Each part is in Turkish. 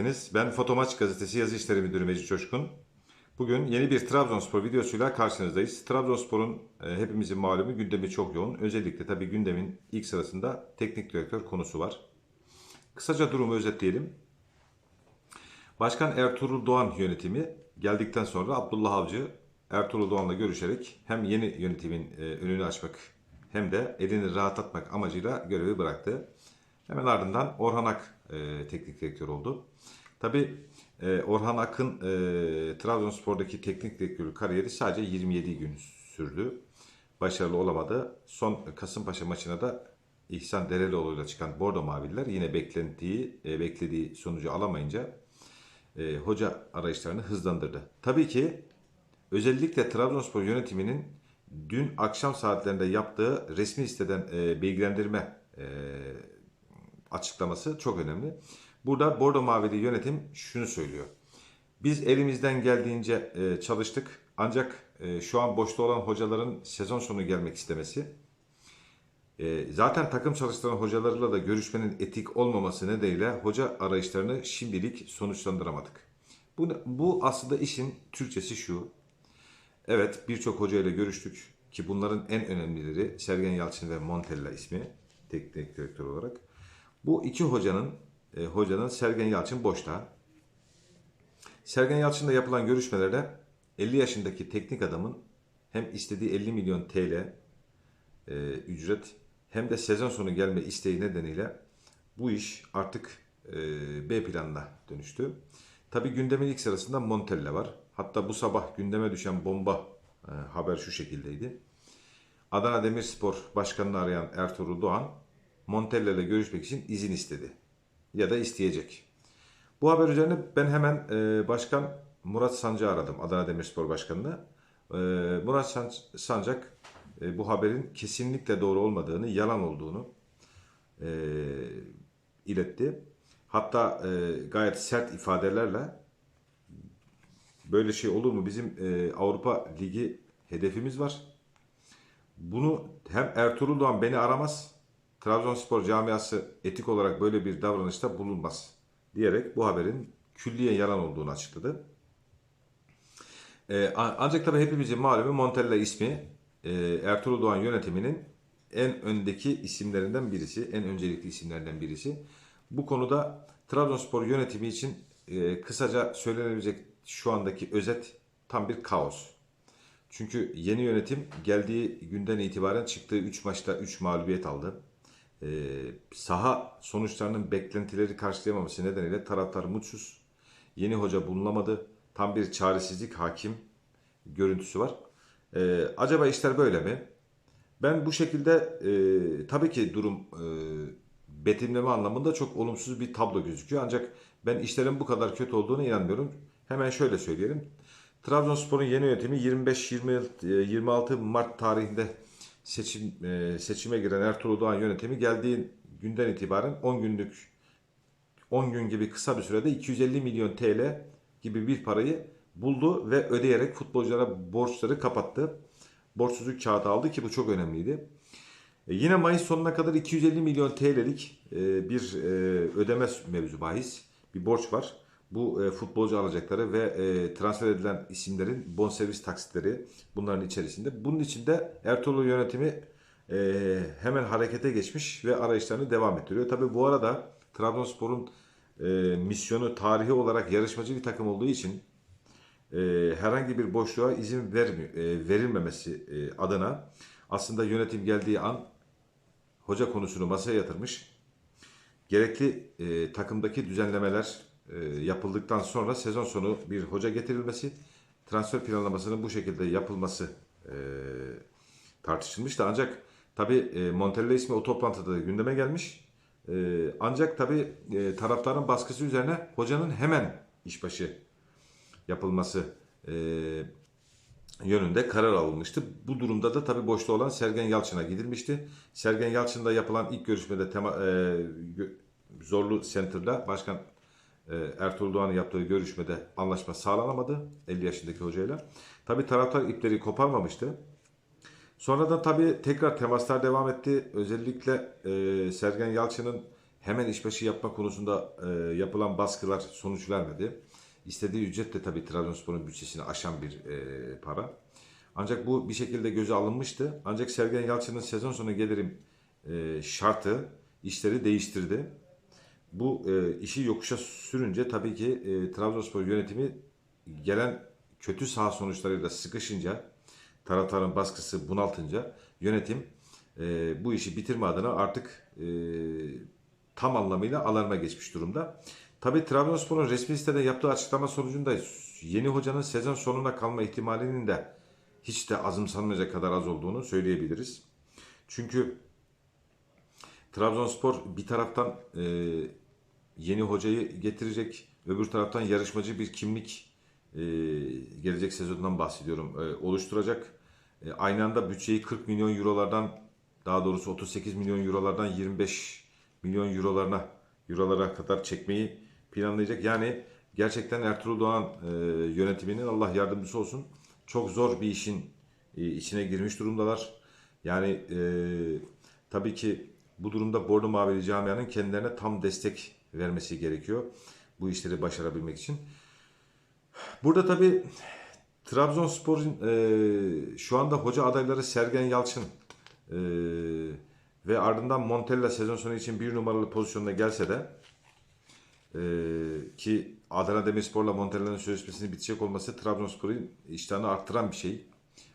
geldiniz. Ben Fotomaç Gazetesi Yazı İşleri Müdürü Mecit Coşkun. Bugün yeni bir Trabzonspor videosuyla karşınızdayız. Trabzonspor'un e, hepimizin malumu gündemi çok yoğun. Özellikle tabii gündemin ilk sırasında teknik direktör konusu var. Kısaca durumu özetleyelim. Başkan Ertuğrul Doğan yönetimi geldikten sonra Abdullah Avcı Ertuğrul Doğan'la görüşerek hem yeni yönetimin e, önünü açmak hem de elini rahatlatmak amacıyla görevi bıraktı. Hemen ardından Orhan Ak e, teknik direktör oldu. Tabi Orhan Ak'ın e, Trabzonspor'daki teknik direktörlük kariyeri sadece 27 gün sürdü. Başarılı olamadı. Son Kasımpaşa maçına da İhsan Derelioğlu'yla çıkan Bordo Mavililer yine beklentiyi, e, beklediği sonucu alamayınca e, hoca arayışlarını hızlandırdı. Tabii ki özellikle Trabzonspor yönetiminin dün akşam saatlerinde yaptığı resmi siteden e, bilgilendirme e, açıklaması çok önemli. Burada Bordo Mavili yönetim şunu söylüyor. Biz elimizden geldiğince e, çalıştık ancak e, şu an boşta olan hocaların sezon sonu gelmek istemesi e, zaten takım çalıştıran hocalarla da görüşmenin etik olmaması nedeniyle hoca arayışlarını şimdilik sonuçlandıramadık. Bu, bu aslında işin Türkçesi şu. Evet birçok hocayla görüştük ki bunların en önemlileri Sergen Yalçın ve Montella ismi teknik direktör olarak. Bu iki hocanın e, hocanın Sergen Yalçın boşta. Sergen Yalçın'la yapılan görüşmelerde 50 yaşındaki teknik adamın hem istediği 50 milyon TL e, ücret hem de sezon sonu gelme isteği nedeniyle bu iş artık e, B planına dönüştü. Tabi gündemin ilk sırasında Montella var. Hatta bu sabah gündeme düşen bomba e, haber şu şekildeydi. Adana Demirspor Başkanı'nı arayan Ertuğrul Doğan Montella ile görüşmek için izin istedi. Ya da isteyecek. Bu haber üzerine ben hemen e, Başkan Murat Sancı aradım. Adana Demirspor Başkanı'nı. E, Murat San- Sancak e, bu haberin kesinlikle doğru olmadığını, yalan olduğunu e, iletti. Hatta e, gayet sert ifadelerle böyle şey olur mu? Bizim e, Avrupa Ligi hedefimiz var. Bunu hem Ertuğrul Doğan beni aramaz, Trabzonspor camiası etik olarak böyle bir davranışta bulunmaz diyerek bu haberin külliyen yalan olduğunu açıkladı. Ee, ancak tabii hepimizin malumu Montella ismi e, Ertuğrul Doğan yönetiminin en öndeki isimlerinden birisi, en öncelikli isimlerinden birisi. Bu konuda Trabzonspor yönetimi için e, kısaca söylenebilecek şu andaki özet tam bir kaos. Çünkü yeni yönetim geldiği günden itibaren çıktığı 3 maçta 3 mağlubiyet aldı. Ee, saha sonuçlarının beklentileri karşılayamaması nedeniyle taraftar mutsuz. Yeni hoca bulunamadı. Tam bir çaresizlik hakim görüntüsü var. Ee, acaba işler böyle mi? Ben bu şekilde e, tabii ki durum e, betimleme anlamında çok olumsuz bir tablo gözüküyor. Ancak ben işlerin bu kadar kötü olduğunu inanmıyorum. Hemen şöyle söyleyelim. Trabzonspor'un yeni yönetimi 25-26 Mart tarihinde seçim e, seçime giren Ertuğrul Doğan yönetimi geldiği günden itibaren 10 günlük 10 gün gibi kısa bir sürede 250 milyon TL gibi bir parayı buldu ve ödeyerek futbolculara borçları kapattı. Borçsuzluk kağıdı aldı ki bu çok önemliydi. E, yine Mayıs sonuna kadar 250 milyon TL'lik e, bir e, ödeme mevzu bahis. Bir borç var. Bu e, futbolcu alacakları ve e, transfer edilen isimlerin bonservis taksitleri bunların içerisinde. Bunun içinde Ertuğrul yönetimi e, hemen harekete geçmiş ve arayışlarını devam ettiriyor. Tabi bu arada Trabzonspor'un e, misyonu tarihi olarak yarışmacı bir takım olduğu için e, herhangi bir boşluğa izin vermi, e, verilmemesi e, adına aslında yönetim geldiği an hoca konusunu masaya yatırmış. Gerekli e, takımdaki düzenlemeler yapıldıktan sonra sezon sonu bir hoca getirilmesi, transfer planlamasının bu şekilde yapılması e, tartışılmıştı. Ancak tabi e, Montella ismi o toplantıda da gündeme gelmiş. E, ancak tabi taraftarın baskısı üzerine hocanın hemen işbaşı yapılması yönünde karar alınmıştı. Bu durumda da tabii boşta olan Sergen Yalçın'a gidilmişti. Sergen Yalçın'la yapılan ilk görüşmede tema, e, Zorlu Center'da Başkan Ertuğrul Doğan'ın yaptığı görüşmede anlaşma sağlanamadı 50 yaşındaki hocayla. Tabii taraftar ipleri koparmamıştı. Sonradan tabii tekrar temaslar devam etti. Özellikle e, Sergen Yalçın'ın hemen işbaşı yapma konusunda e, yapılan baskılar sonuç vermedi. İstediği ücret de tabii Trabzonspor'un bütçesini aşan bir e, para. Ancak bu bir şekilde göze alınmıştı. Ancak Sergen Yalçın'ın sezon sonu gelirim e, şartı işleri değiştirdi. Bu e, işi yokuşa sürünce tabii ki e, Trabzonspor yönetimi gelen kötü saha sonuçlarıyla sıkışınca, taraftarın baskısı bunaltınca yönetim e, bu işi bitirme adına artık e, tam anlamıyla alarma geçmiş durumda. Tabii Trabzonspor'un resmi sitede yaptığı açıklama sonucunda yeni hocanın sezon sonuna kalma ihtimalinin de hiç de azımsanmayacak kadar az olduğunu söyleyebiliriz. Çünkü Trabzonspor bir taraftan e, yeni hocayı getirecek, öbür taraftan yarışmacı bir kimlik e, gelecek sezondan bahsediyorum e, oluşturacak. E, aynı anda bütçeyi 40 milyon eurolardan daha doğrusu 38 milyon eurolardan 25 milyon eurolarına eurolara kadar çekmeyi planlayacak. Yani gerçekten Ertuğrul Doğan e, yönetiminin Allah yardımcısı olsun. Çok zor bir işin e, içine girmiş durumdalar. Yani e, tabii ki bu durumda Bordo Mavili camianın kendilerine tam destek vermesi gerekiyor. Bu işleri başarabilmek için. Burada tabii Trabzonspor'un e, şu anda hoca adayları Sergen Yalçın e, ve ardından Montella sezon sonu için bir numaralı pozisyonuna gelse de e, ki Adana Demirspor'la Montella'nın sözleşmesinin bitecek olması Trabzonspor'un iştahını arttıran bir şey.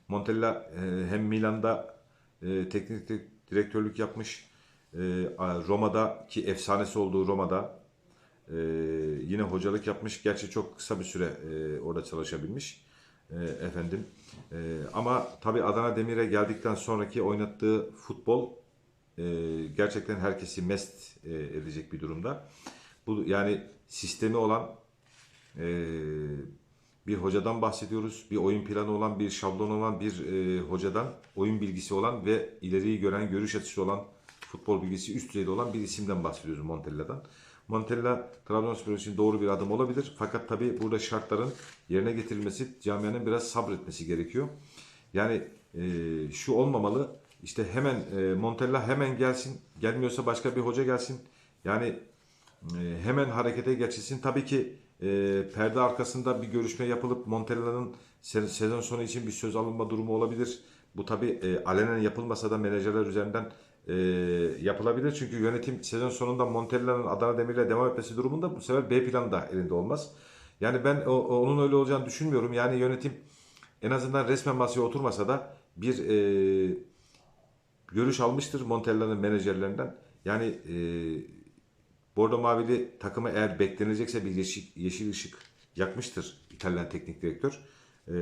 Montella e, hem Milan'da e, teknik direktörlük yapmış, e, Roma'da ki efsanesi olduğu Roma'da e, yine hocalık yapmış. Gerçi çok kısa bir süre e, orada çalışabilmiş e, efendim. Ama tabii Adana Demir'e geldikten sonraki oynattığı futbol gerçekten herkesi mest edecek bir durumda. Bu yani sistemi olan bir hocadan bahsediyoruz. Bir oyun planı olan, bir şablon olan bir e, hocadan, oyun bilgisi olan ve ileriyi gören, görüş açısı olan, futbol bilgisi üst düzeyde olan bir isimden bahsediyoruz Montella'dan. Montella Trabzonspor için doğru bir adım olabilir. Fakat tabii burada şartların yerine getirilmesi, camianın biraz sabretmesi gerekiyor. Yani e, şu olmamalı. İşte hemen e, Montella hemen gelsin. Gelmiyorsa başka bir hoca gelsin. Yani e, hemen harekete geçilsin. Tabii ki e, perde arkasında bir görüşme yapılıp Montella'nın se- sezon sonu için bir söz alınma durumu olabilir. Bu tabii e, alenen yapılmasa da menajerler üzerinden e, yapılabilir. Çünkü yönetim sezon sonunda Montella'nın Adana Demir'le devam etmesi durumunda bu sefer B planı da elinde olmaz. Yani ben o, onun öyle olacağını düşünmüyorum. Yani yönetim en azından resmen masaya oturmasa da bir e, görüş almıştır Montella'nın menajerlerinden. Yani e, Bordo Mavili takımı eğer beklenilecekse bir yeşil, yeşil ışık yakmıştır İtalyan teknik direktör. E,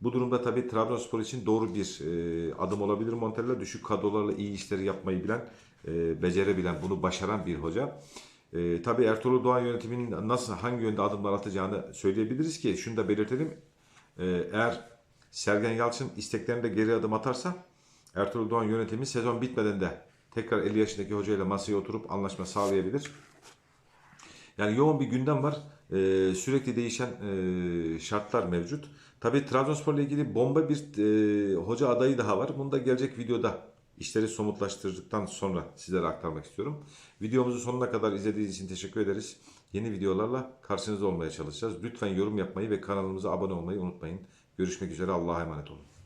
bu durumda tabii Trabzonspor için doğru bir e, adım olabilir Montella. Düşük kadrolarla iyi işleri yapmayı bilen, e, becerebilen, bunu başaran bir hoca. E, tabii Ertuğrul Doğan yönetiminin nasıl, hangi yönde adımlar atacağını söyleyebiliriz ki şunu da belirtelim. E, eğer Sergen Yalçın isteklerinde geri adım atarsa Ertuğrul Doğan yönetimi sezon bitmeden de tekrar 50 yaşındaki hocayla masaya oturup anlaşma sağlayabilir. Yani yoğun bir gündem var. Ee, sürekli değişen e, şartlar mevcut. Tabii Trabzonspor'la ilgili bomba bir e, hoca adayı daha var. Bunu da gelecek videoda işleri somutlaştırdıktan sonra sizlere aktarmak istiyorum. Videomuzu sonuna kadar izlediğiniz için teşekkür ederiz. Yeni videolarla karşınızda olmaya çalışacağız. Lütfen yorum yapmayı ve kanalımıza abone olmayı unutmayın. Görüşmek üzere. Allah'a emanet olun.